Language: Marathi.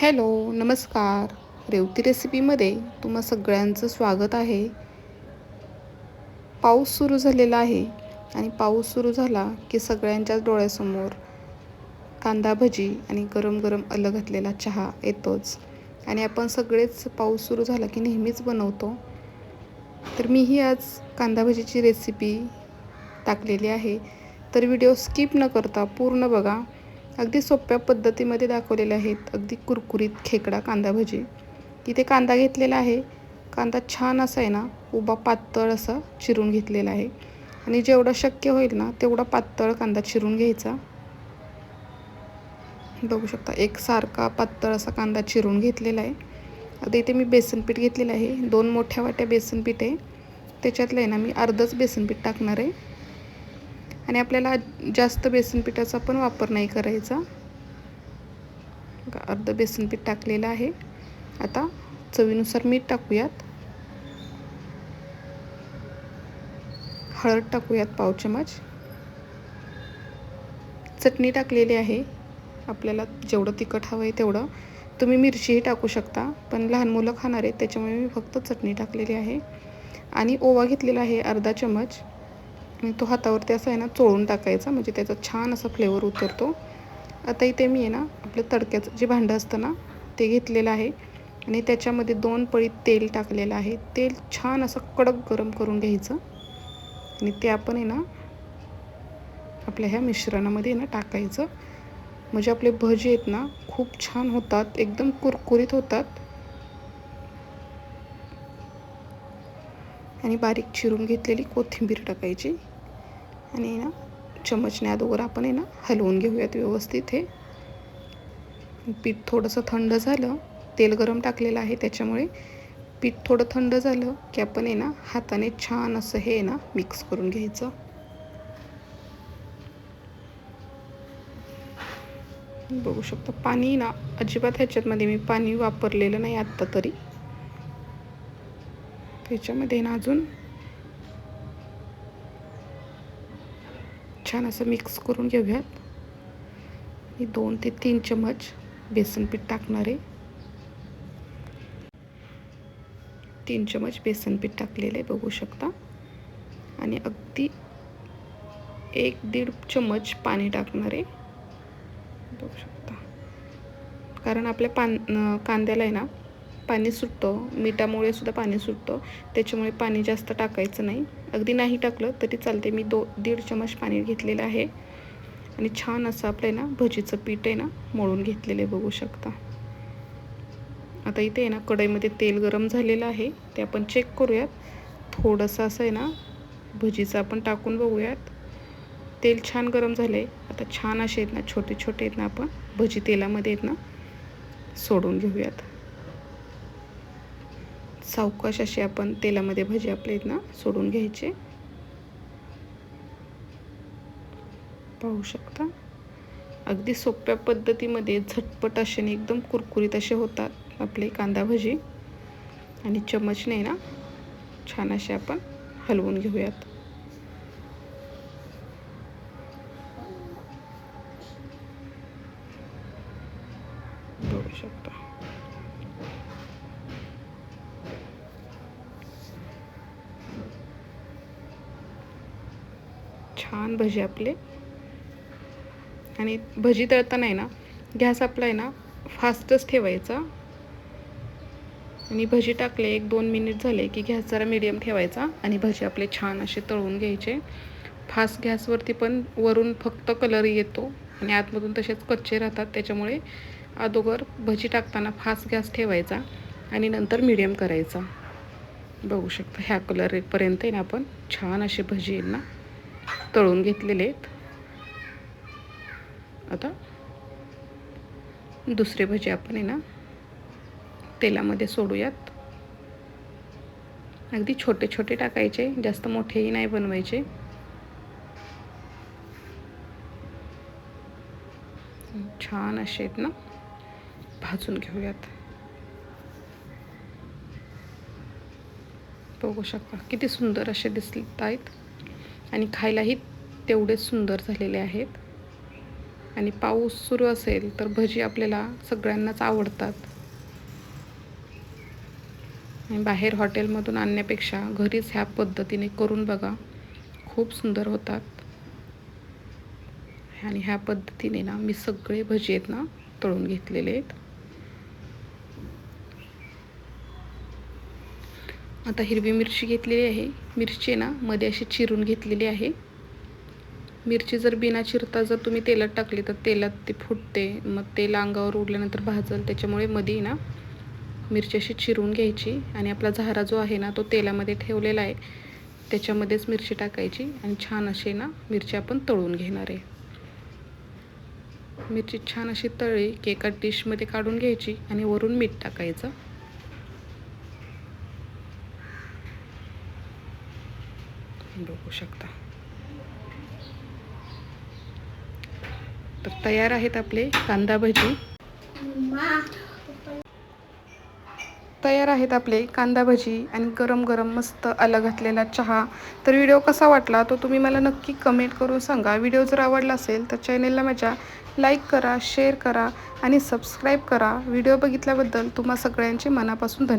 हॅलो नमस्कार. रेवती रेसिपीमध्ये तुम्हा सगळ्यांचं स्वागत आहे. पाऊस सुरू झालेला आहे आणि पाऊस सुरू झाला की सगळ्यांच्याच डोळ्यासमोर कांदा भजी आणि गरम गरम अलग घातलेला चहा येतोच. आणि आपण सगळेच पाऊस सुरू झाला की नेहमीच बनवतो. तर मीही आज कांदा भजीची रेसिपी टाकलेली आहे. तर व्हिडिओ स्किप न करता पूर्ण बघा. अगदी सोप्या पद्धतीमध्ये दाखवलेले आहेत. अगदी कुरकुरीत खेकडा कांदा भजी. इथे कांदा घेतलेला आहे. कांदा छान असा आहे ना उभा पातळ असा चिरून घेतलेला आहे. आणि जेवढं शक्य होईल ना तेवढा पातळ कांदा चिरून घ्यायचा. बघू शकता एक सारखा पातळ असा कांदा चिरून घेतलेला आहे. आता इथे मी बेसनपीठ घेतलेलं आहे. दोन मोठ्या वाट्या बेसनपीठ आहे. त्याच्यातलं आहे ना मी अर्धच बेसनपीठ टाकणार आहे. आणि आपल्याला जास्त बेसन पिठाचा पण वापर नाही करायचा. अर्ध बेसन पीठ टाकलेलं आहे. आता चवीनुसार मीठ टाकूयात. हळद टाकूयात पाव चमच. चटणी टाकलेली आहे. आपल्याला जेवढं तिखट हवं आहे तेवढं. तुम्ही मिरचीही टाकू शकता पण लहान मुलं खाणार आहेत त्याच्यामुळे मी फक्त चटणी टाकलेली आहे. आणि ओवा घेतलेला आहे अर्धा चमच. आणि तो हातावरती असा आहे ना चोळून टाकायचा म्हणजे त्याचा छान असा फ्लेवर उतरतो. आता इथे मी आहे ना आपलं तडक्याचं जे भांडं असतं ना ते घेतलेलं आहे. आणि त्याच्यामध्ये दोन पळी तेल टाकलेलं आहे. तेल छान असं कडक गरम करून घ्यायचं. आणि ते आपण आहे ना आपल्या ह्या मिश्रणामध्ये ना टाकायचं. म्हणजे आपले भजी आहेत ना खूप छान होतात एकदम कुरकुरीत होतात. आणि बारीक चिरून घेतलेली कोथिंबीर टाकायची. आणि ना चमचने अगोदर आपण आहे ना हलवून घेऊयात व्यवस्थित हे. पीठ थोडंसं थंड झालं तेल गरम टाकलेलं आहे त्याच्यामुळे पीठ थोडं थंड झालं की आपण आहे ना हाताने छान असं हे ना मिक्स करून घ्यायचं. बघू शकतो पाणी ना अजिबात ह्याच्यातमध्ये मी पाणी वापरलेलं नाही आत्ता तरी. त्याच्यामध्ये ना अजून छान असं मिक्स करून घेऊयात. मी दोन ते तीन चमच बेसन पीठ टाकणार आहे. तीन चमच बेसन पीठ टाकलेले बघू शकता. आणि अगदी एक दीड चमच पाणी टाकणार आहे. बघू शकता. कारण आपल्या पान कांद्याला आहे ना पाणी सुटतं. मिठामुळे सुद्धा पाणी सुटतं. त्याच्यामुळे पाणी जास्त टाकायचं नाही. अगदी नाही टाकलं तरी चालते मी दो दीड चमच पाणी घेतलेलं आहे. आणि छान असं आपलं आहे ना भजीचं पीठ आहे ना मळून घेतलेलं आहे बघू शकता. आता इथे आहे ना कढईमध्ये तेल गरम झालेलं आहे. ते आपण चेक करूयात. थोडंसं असं आहे ना भजीचं आपण टाकून बघूयात. तेल छान गरम झालं आहे आता छान असे आहेत ना छोटे छोटे आहेत ना आपण भजी तेलामध्ये आहेत ना सोडून घेऊयात. सावकाश असे आपण तेलामध्ये भजी आपले आहेत ना सोडून घ्यायचे. पाहू शकता. अगदी सोप्या पद्धतीमध्ये झटपट असे एकदम कुरकुरीत असे होतात आपले कांदा भजी. आणि चमचने ना छान असे आपण हलवून घेऊयात. बघू शकता. छान भजी आपले. आणि भजी तळताना आहे ना गॅस आपला आहे ना फास्टच ठेवायचा. आणि भजी टाकले एक दोन मिनिट झाले की गॅस जरा मिडियम ठेवायचा आणि भजी आपले छान असे तळून घ्यायचे. फास्ट गॅसवरती पण वरून फक्त कलर येतो आणि आतमधून तसेच कच्चे राहतात त्याच्यामुळे अगोदर भजी टाकताना फास्ट गॅस ठेवायचा आणि नंतर मिडियम करायचा. बघू शकता ह्या कलरपर्यंत आहे ना आपण छान असे भजी येईल ना. तळून घेतलेले आहेत. आता दुसरे भजे आपण आहे ना तेलामध्ये सोडूयात. अगदी छोटे छोटे टाकायचे जास्त मोठेही नाही बनवायचे. छान असे आहेत ना भाजून घेऊयात. बघू शकता किती सुंदर असे दिसत आहेत आणि खायलाही तेवढेच सुंदर झालेले आहेत. आणि पाऊस सुरू असेल तर भजी आपल्याला सगळ्यांनाच आवडतात. आणि बाहेर हॉटेलमधून आणण्यापेक्षा घरीच ह्या पद्धतीने करून बघा. खूप सुंदर होतात. आणि ह्या पद्धतीने ना मी सगळे भजी आहेत ना तळून घेतलेले आहेत. आता हिरवी मिरची घेतलेली आहे. मिरची ना मध्ये अशी चिरून घेतलेली आहे. मिरची जर बिना चिरता जर तुम्ही तेलात टाकली तर तेलात ती फुटते. मग तेल अंगावर उडल्यानंतर भाजल त्याच्यामुळे मध्ये ना मिरची अशी चिरून घ्यायची. आणि आपला झारा जो आहे ना तो तेलामध्ये ठेवलेला आहे. त्याच्यामध्येच मिरची टाकायची आणि छान अशी ना मिरची आपण तळून घेणार आहे. मिरची छान अशी तळली की एका डिशमध्ये काढून घ्यायची आणि वरून मीठ टाकायचं. बघू शकता. तर तयार आहेत आपले कांदा भजी. तयार आहेत आपले कांदा भजी आणि गरम गरम मस्त आलं घातलेला चहा. तर व्हिडिओ कसा वाटला तो तुम्ही मला नक्की कमेंट करून सांगा. व्हिडिओ जर आवडला असेल तर चॅनेलला माझ्या लाईक करा शेअर करा आणि सबस्क्राईब करा. व्हिडिओ बघितल्याबद्दल तुम्हा सगळ्यांचे मनापासून धन्यवाद.